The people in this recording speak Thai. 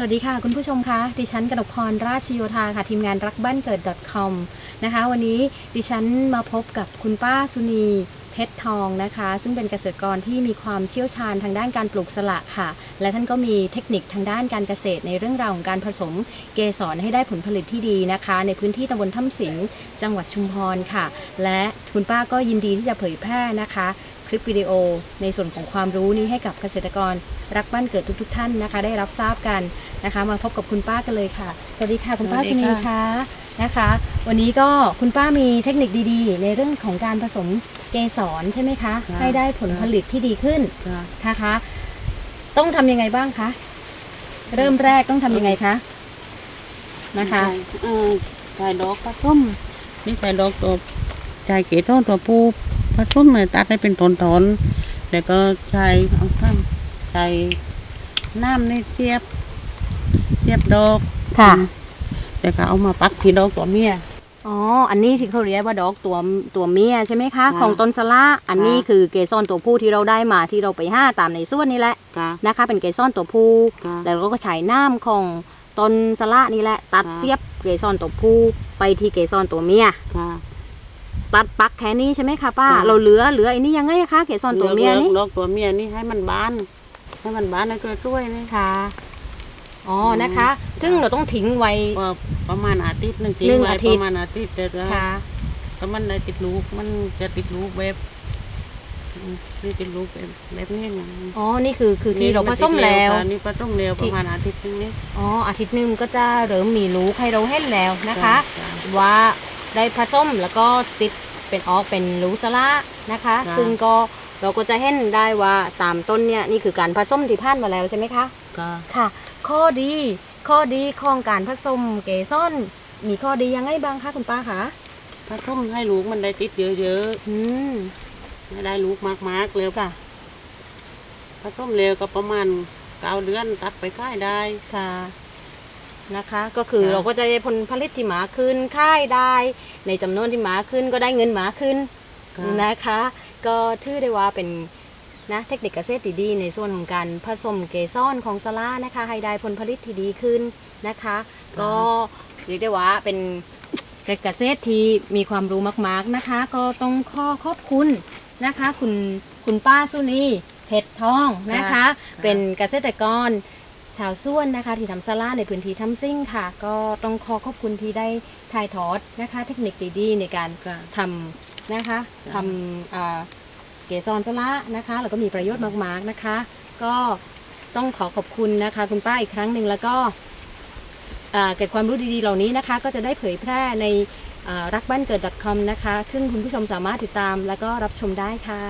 สวัสดีค่ะ คุณผู้ชมคะดิฉันกนกพรราชโยธาค่ะ ทีมงานรักบ้านเกิด .com นะคะ วันนี้ดิฉันมาพบกับคุณป้าสุนี เพชรทองนะคะ ซึ่งเป็นเกษตรกรที่มีความเชี่ยวชาญทางด้านการปลูกสละค่ะ และท่านก็มีเทคนิคทางด้านการเกษตรในเรื่องราวของการผสมเกสรให้ได้ผลผลิตที่ดีนะคะ ในพื้นที่ตำบลถ้ำสิงห์จังหวัดชุมพรค่ะ และคุณป้าก็ยินดีที่จะเผยแพร่นะคะ คลิปวิดีโอในส่วนของความรู้นี้ให้กับเกษตรกรรักบ้านเกิดทุกๆทท่านนะคะ ได้รับทราบกันนะคะ มาพบกับคุณป้ากันเลยค่ะสวัสดีค่ะคุณป้าสวัสสุดีนีค่ะคะนะคะ วันนี้ก็คุณป้ามีเทคนิคดีๆ ในเรื่องของการผสม เกสรใช่ไหมคะค่ะให้ได้ผลผลิตที่ดีขึ้นค่ะนะคะ ต้องทำยังไงบ้างคะ เริ่มแรกต้องทำยังไงคะนะคะเออชายดอกผสมนี่ชายดอกตัวชายเกต้นตัวผู้ผสมเนี่ยตัดให้เป็นตอนๆแล้วก็ชายเอาข้ามชายน้ำนี่เสียบเสียบดอกค่ะแล้วก็เอามาปักที่ดอกตัวเมีย อ๋อ อันนี้ที่เขาเรียกว่าดอกตัวตัวเมียใช่ไหมคะ ค่ะของต้นสละอันนี้ค่ะ คือเกสรตัวผู้ที่เราได้มาที่เราไปห้าตามในส่วนนี่แหละค่ะ นะคะ เป็นเกสรตัวผู้ค่ะแล้วเราก็ใช้น้ำของต้นสละนี่แหละ ตัดค่ะเสียบเกสรตัวผู้ไปที่เกสรตัวเมีย ค่ะ ตัดปักแค่นี้ใช่ไหมคะป้า ค่ะ เราเหลือเหลือไอ้นี่ยังไงอะคะเกสรตัวเมียนี่ ดอกตัวเมียนี่ให้มันบาน ให้มันบานแล้วก็ช่วยนี่ค่ะ อ๋ออืมนะคะ ซึ่งเราต้องทิ้งไว้ ว่าประมาณอาทิตย์หนึ่งหนึ่งไว้อาทิตย์ประมาณอาทิตย์แต่ก็ค่ะ ถ้ามันได้ติดลูกมันจะติดลูกแบบอืมนี่ติดลูกแบบแบบนี้นะอ๋อ นี่คือคือที่เราผสมแล้วค่ะนี่ผสมแล้วประมาณอาทิตย์หนึงนี่ อ๋อ อาทิตย์หนึงก็จะเริ่มมีลูกให้เราเห็นแล้วนะคะค่ะว่าได้ผสมแล้วก็ติดเป็นออกเป็นรูสละนะคะค่ะซึ่งก็เราก็จะเห็นได้ว่าตามต้นเนี่ยนี่คือการผสมที่ผ่านมาแล้วใช่ไหมคะ ก็ ค่ะ ข้อดี ข้อดีของการผสมเกสรมีข้อดียังไงบ้างคะคุณป้าคะผสมให้ลูกมันได้ติดเยอะอืมๆไม่ได้ลูกมากๆเร็วค่ะผสมเร็วก็ประมาณเก้าเดือนตัดไปค่ายได้ค่ะนะคะ ก็คือค่ะเราก็จะได้ผลผลิตที่หมาขึ้นค่ายได้ ในจำนวนที่หมาขึ้นก็ได้เงินหมาขึ้นค่ะนะคะ ก็ถือได้ว่าเป็น นะเทคนิคเกษตรที่ดีในส่วนของการผสมเกสรของสลานะคะให้ได้ผลผลิตที่ดีขึ้นนะคะ ก็เรียกได้ว่าเป็นเกษตรที่มีความรู้มาก ๆนะคะ ก็ต้องข้อขอบคุณนะคะ คุณคุณป้าสุนีเพชรทองนะคะค่ะเป็นเกษตรกรชาวส่วนนะคะ ที่ทำสลาในพื้นที่ทำซิ่งค่ะ ก็ต้องขอขอบคุณที่ได้ถ่ายทอดนะคะ เทคนิคดีๆในการค่ะทำนะคะค่ะทำอ่า เกสรสละนะคะ แล้วก็มีประโยชน์มากๆนะคะ ก็ต้องขอขอบคุณนะคะ คุณป้าอีกครั้งหนึ่งแล้วก็เกิดความรู้ดีๆเหล่านี้นะคะ ก็จะได้เผยแพร่ในรักบ้านเกิด .com นะคะ ซึ่งคุณผู้ชมสามารถติดตาม แล้วก็รับชมได้ค่ะ